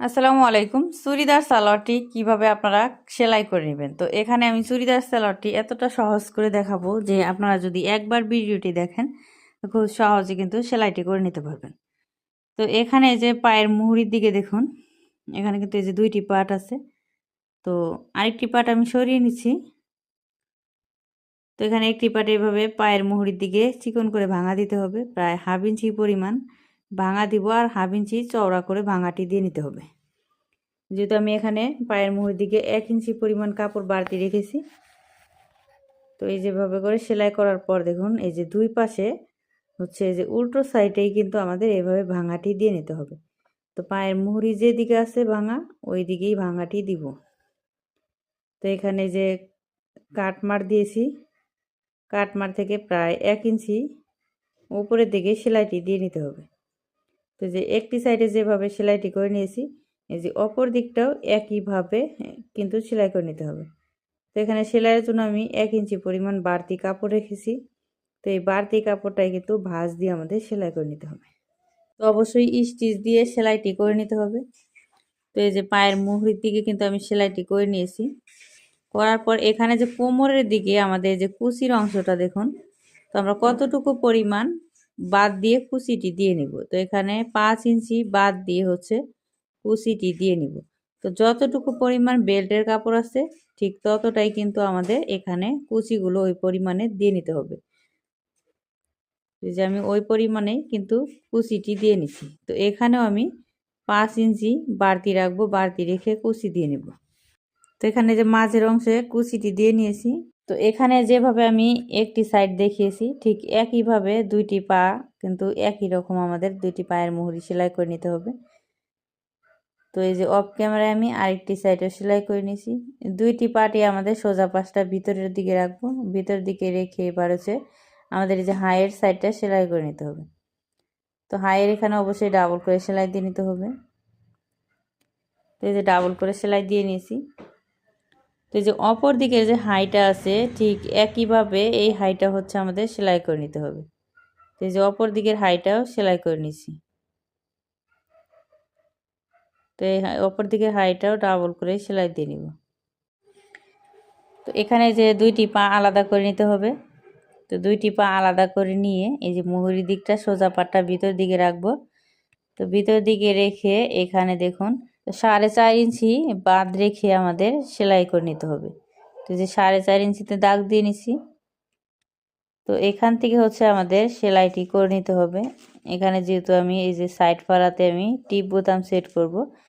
আসসালামু আলাইকুম। চুড়িদার সালোয়ারটি কীভাবে আপনারা সেলাই করে নেবেন? তো এখানে আমি চুড়িদার সালোয়ারটি এতটা সহজ করে দেখাবো যে আপনারা যদি একবার ভিডিওটি দেখেন খুব সহজে কিন্তু সেলাইটি করে নিতে পারবেন। তো এখানে যে পায়ের মুহুরির দিকে দেখুন, এখানে কিন্তু এই যে দুইটি পার্ট আছে। তো আরেকটি পার্ট আমি সরিয়ে নিচ্ছি। তো এখানে একটি পার্ট এভাবে পায়ের মুহুরির দিকে চিকন করে ভাঙা দিতে হবে, প্রায় হাফ ইঞ্চি পরিমাণ। ভাঙা দিব আর হাফ ইঞ্চি চওড়া করে ভাঙাটি দিয়ে নিতে হবে। যেহেতু আমি এখানে পায়ের মুহুর দিকে এক ইঞ্চি পরিমাণ কাপড় বাড়তি রেখেছি, তো এই যেভাবে করে সেলাই করার পর দেখুন, এই যে দুই পাশে হচ্ছে যে উল্টো সাইডেই কিন্তু আমাদের এভাবে ভাঙাটি দিয়ে নিতে হবে। তো পায়ের মুহুরি যেদিকে আছে ভাঙা, ওই দিকেই ভাঙাটি দিব। তো এখানে যে কাটমার দিয়েছি কাটমার থেকে প্রায় এক ইঞ্চি উপরের দিকে সেলাইটি দিয়ে নিতে হবে। তো যে একটি সাইডে যেভাবে সেলাইটি করে নিয়েছি, এই যে অপর দিকটাও একইভাবে কিন্তু সেলাই করে নিতে হবে। তো এখানে সেলাইয়ের জন্য আমি এক ইঞ্চি পরিমাণ বাড়তি কাপড় রেখেছি। তো এই বাড়তি কাপড়টাই কিন্তু ভাঁজ দিয়ে আমাদের সেলাই করে নিতে হবে। তো অবশ্যই স্টিচ দিয়ে সেলাইটি করে নিতে হবে। তো এই যে পায়ের মুহুরির দিকে কিন্তু আমি সেলাইটি করে নিয়েছি। করার পর এখানে যে কোমরের দিকে আমাদের যে কুচির অংশটা দেখুন, তো আমরা কতটুকু পরিমাণ বাদ দিয়ে কুচিটি দিয়ে নিব। তো এখানে পাঁচ ইঞ্চি বাদ দিয়ে হচ্ছে কুচিটি দিয়ে নিব। তো যতটুকু পরিমাণ বেল্টের কাপড় আছে, ঠিক ততটাই কিন্তু আমাদের এখানে কুচিগুলো ওই পরিমাণে দিয়ে নিতে হবে। যে আমি ওই পরিমাণে কিন্তু কুচিটি দিয়ে নিছি। তো এখানেও আমি পাঁচ ইঞ্চি বাড়তি রাখব, বাড়তি রেখে কুচি দিয়ে নেব। তো এখানে যে মাঝের অংশে কুচিটি দিয়ে নিয়েছি তো এখানে যেভাবে আমি একটি সাইড দেখিয়েছি, ঠিক একইভাবে দুইটি পা, কিন্তু একই রকম আমাদের দুইটি পায়ের মুহুরি সেলাই করে নিতে হবে। তো এই যে অফ ক্যামেরায় আমি আরেকটি সাইডে সেলাই করে নিয়েছি। দুইটি পাটি আমাদের সোজা পাশটা ভিতরের দিকে রাখব। ভিতর দিকে রেখে এবার হচ্ছে আমাদের এই যে হাইয়ের সাইডটা সেলাই করে নিতে হবে। তো হাইয়ের এখানে অবশ্যই ডাবল করে সেলাই দিয়ে নিতে হবে। তো এই যে ডাবল করে সেলাই দিয়ে নিয়েছি। তো যে অপর দিকে যে হাইটা আছে, ঠিক একইভাবে এই হাইটা হচ্ছে আমাদের সেলাই করে নিতে হবে। তো যে অপর দিকের হাইটাও সেলাই করে নিছি। তো এই অপর দিকের হাইটাও ডাবল করে সেলাই দিয়ে নিব। তো এখানে যে দুইটি পা আলাদা করে নিতে হবে। তো দুইটি পা আলাদা করে নিয়ে এই যে মুহুরি দিকটা সোজা পাটটা ভিতর দিকে রাখব। তো ভিতর দিকে রেখে এখানে দেখুন সাড়ে চার ইঞ্চি বাঁধ রেখে আমাদের সেলাই করে নিতে হবে। তো যে সাড়ে চার ইঞ্চিতে দাগ দিয়ে নিছি। তো এখান থেকে হচ্ছে আমাদের সেলাইটি করে নিতে হবে। এখানে যেহেতু আমি এই যে সাইড ফাড়াতে আমি টিপ বোতাম সেট করব